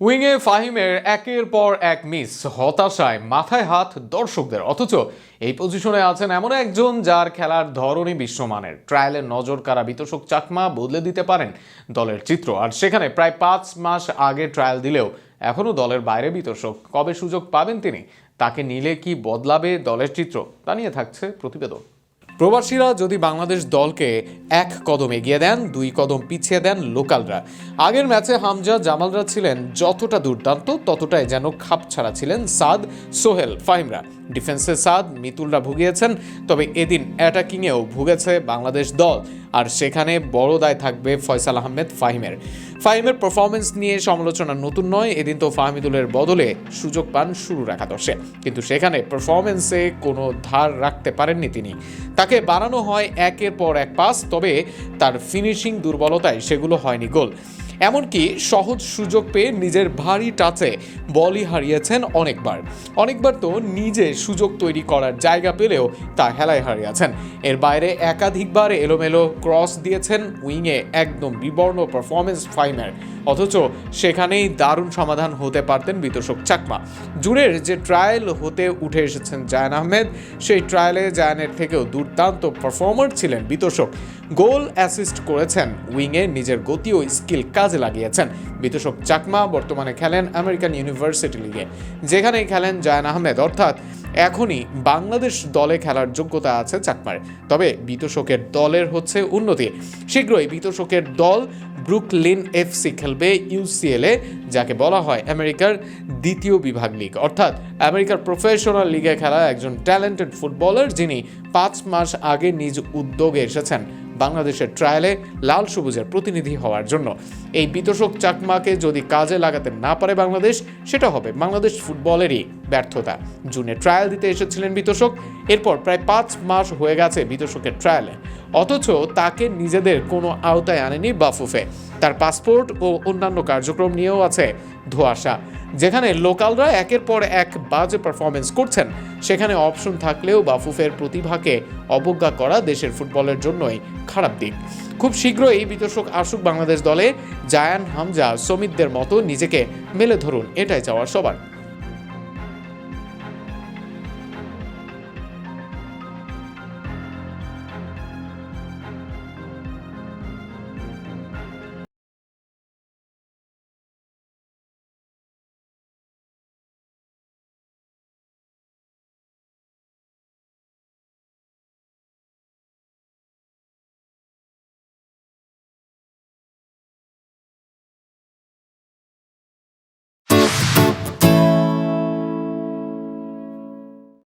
উইংয়ে ফাহিমের একের পর এক মিস হতাশায় মাথায় হাত দর্শকদের। অথচ এই পজিশনে আছেন এমন একজন যার খেলার ধরনই বিশ্বমানের। ট্রায়ালের নজর কারা বিতোষক চাকমা বদলে দিতে পারেন দলের চিত্র। আর সেখানে প্রায় পাঁচ মাস আগে ট্রায়াল দিলেও এখনও দলের বাইরে বিতোষক কবে সুযোগ পাবেন তিনি? তাকে নিলে কি বদলাবে দলের চিত্র? তা নিয়ে থাকছে প্রতিবেদন। প্রবাসীরা যদি বাংলাদেশ দলকে এক কদম এগিয়ে দেন, দুই কদম পিছিয়ে দেন লোকালরা। আগের ম্যাচে হামজা জামালরা ছিলেন যতটা দুর্দান্ত, ততটাই যেন খাপ ছাড়া ছিলেন সাদ সোহেল ফাহিমরা। ডিফেন্সে সাদ মিতুলরা ভুগিয়েছেন, তবে এদিন অ্যাটাকিংয়েও ভুগেছে বাংলাদেশ দল। আর সেখানে বড় দায় থাকবে ফয়সাল আহমেদ ফাহিমের। ফাহিমের পারফরমেন্স নিয়ে সমালোচনা নতুন নয়, এদিন তো ফাহমিদুলের বদলে সুযোগ পান শুরু শুরুর একাদশে কিন্তু সেখানে পারফরমেন্সে কোনো ধার রাখতে পারেননি তিনি। তাকে বানানো হয় একের পর এক পাস তবে তার ফিনিশিং দুর্বলতায় সেগুলো হয়নি গোল। এমনকি সহজ সুযোগ পেয়ে নিজের ভারী টাচে বলই হারিয়েছেন অনেকবার। অনেকবার তো নিজে সুযোগ তৈরি করার জায়গা পেলেও তা হেলায় হারিয়েছেন। এর বাইরে একাধিকবার এলোমেলো ক্রস দিয়েছেন উইংয়ে একদম বিবর্ণ পারফরমেন্স ফাইমের অথচ সেখানেই দারুণ সমাধান হতে পারতেন বিতোষক চাকমা। জুনের যে ট্রায়াল হতে উঠে এসেছেন জায়ান আহমেদ, সেই ট্রায়ালে জায়ানের থেকেও দুর্দান্ত পারফর্মার ছিলেন বিতোষক গোল অ্যাসিস্ট করেছেন উইংয়ে নিজের গতি ও স্কিল কাজে লাগিয়েছেন। বিতোষক চাকমা বর্তমানে খেলেন আমেরিকান ইউনিভার্সিটি লিগে, যেখানেই খেলেন জায়ান আহমেদ। অর্থাৎ এখনই বাংলাদেশ দলে খেলার যোগ্যতা আছে চাকমার। তবে বিতোষকের দলের হচ্ছে উন্নতি। শীঘ্রই বিতোষকের দল ব্রুকলিন এফসি খেলবে ইউসিএলে যাকে বলা হয় আমেরিকার দ্বিতীয় বিভাগ লীগ। অর্থাৎ আমেরিকার প্রফেশনাল লিগে খেলা একজন ট্যালেন্টেড ফুটবলার যিনি পাঁচ মাস আগে নিজ উদ্যোগে এসেছেন। বাংলাদেশের ট্রায়ালে লাল সবুজের প্রতিনিধি হওয়ার জন্য। এই বিতোষক চাকমাকে যদি কাজে লাগাতে না পারে বাংলাদেশ, সেটা হবে বাংলাদেশ ফুটবলেরই ব্যর্থতা। জুনে ট্রায়াল দিতে এসেছিলেন বিতোষক এরপর প্রায় পাঁচ মাস হয়ে গেছে বিতোষকের ট্রায়ালে অথচ তাকে নিজেদের কোনো আওতায় আনেনি বাফুফে। তার পাসপোর্ট ও অন্যান্য কার্যক্রম নিয়েও আছে ধোয়াশা, যেখানে লোকালরা একের পর এক বাজে পারফরমেন্স করছেন। সেখানে অপশন থাকলেও বাফুফের প্রতিভাকে অবজ্ঞা করা দেশের ফুটবলের জন্যই খারাপ দিক। খুব শীঘ্রই বিতর্ষক আসুক বাংলাদেশ দলে, জায়ান হামজা, সমিতদের মতো নিজেকে মেলে ধরুন, এটাই চাওয়ার সবার।